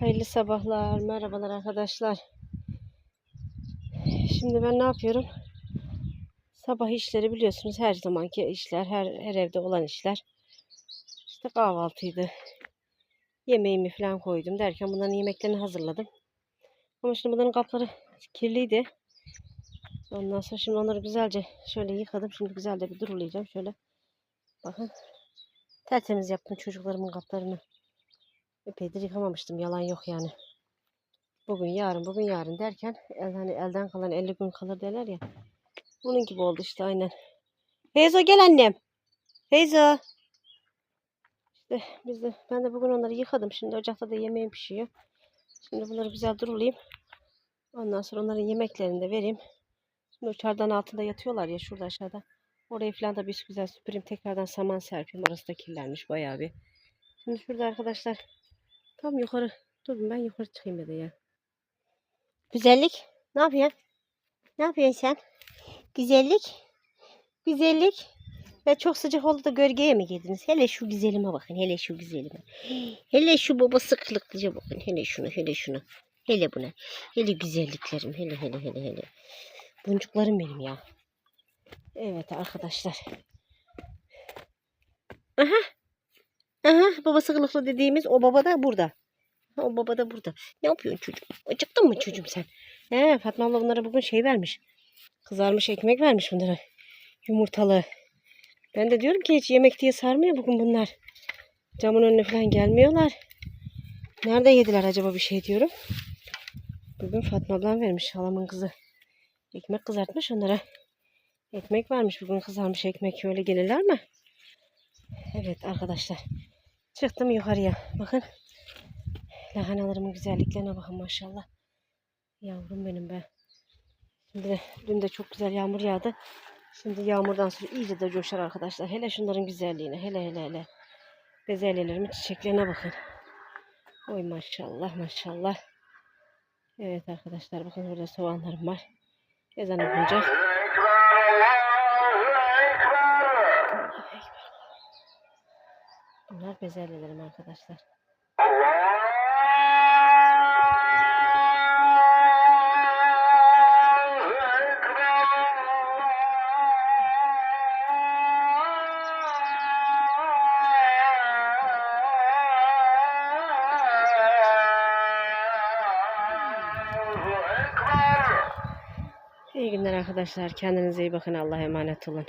Hayırlı sabahlar, merhabalar arkadaşlar. Şimdi ben ne yapıyorum? Sabah işleri biliyorsunuz her zamanki işler, her, her evde olan işler. İşte kahvaltıydı. Yemeğimi falan koydum derken bunların yemeklerini hazırladım. Ama şimdi bunların kapları kirliydi. Ondan sonra şimdi onları güzelce şöyle yıkadım. Şimdi güzel de bir durulayacağım. Şöyle bakın. Tertemiz yaptım çocuklarımın kaplarını. Epeydir yıkamamıştım. Yalan yok yani. Bugün yarın bugün yarın derken el, hani elden kalan 50 gün kalır derler ya. Bunun gibi oldu işte aynen. Feyzo gel annem. Feyzo. İşte biz de, ben de bugün onları yıkadım. Şimdi ocakta da yemeğim pişiyor. Şimdi bunları güzel durulayım. Ondan sonra onların yemeklerini de vereyim. Şimdi o çardağın altında yatıyorlar ya şurada aşağıda. Orayı falan da bir güzel süpüreyim. Tekrardan saman serpeyim. Orası da kirlenmiş bayağı bir. Şimdi şurada arkadaşlar tam yukarı dur ben yukarı çıkayım da ya. Güzellik. Ne yapıyorsun? Ne yapıyorsun sen? Güzellik. Güzellik. Ya çok sıcak oldu da gölgeye mi girdiniz? Hele şu güzelime bakın. Hele şu güzelime. Hele şu baba sıklıklıca bakın. Hele şunu, hele şunu. Hele buna. Hele güzelliklerim. Hele hele hele hele. Boncuklarım benim ya. Evet arkadaşlar. Aha. Aha babası kılıklı dediğimiz o baba da burada. O baba da burada. Ne yapıyorsun çocuğum? Acıktın mı çocuğum sen? He, Fatma abla bunlara bugün şey vermiş. Kızarmış ekmek vermiş bunlara. Yumurtalı. Ben de diyorum ki hiç yemek diye sarmıyor bugün bunlar. Camın önüne falan gelmiyorlar. Nerede yediler acaba bir şey diyorum. Bugün Fatma ablam vermiş halamın kızı. Ekmek kızartmış onlara. Ekmek vermiş bugün kızarmış ekmek. Öyle gelirler mi? Evet arkadaşlar. Çıktım yukarıya. Bakın. Lahanalarımın güzelliklerine bakın maşallah. Yavrum benim be. Şimdi de, dün de çok güzel yağmur yağdı. Şimdi yağmurdan sonra iyice de coşar arkadaşlar. Hele şunların güzelliğine. Hele hele hele. Bezelyelerimin çiçeklerine bakın. Oy maşallah maşallah. Evet arkadaşlar bakın burada soğanlarım var. Ezan okunca. Bunlar bezelyelerim arkadaşlar. İyi günler arkadaşlar. Kendinize iyi bakın. Allah'a emanet olun.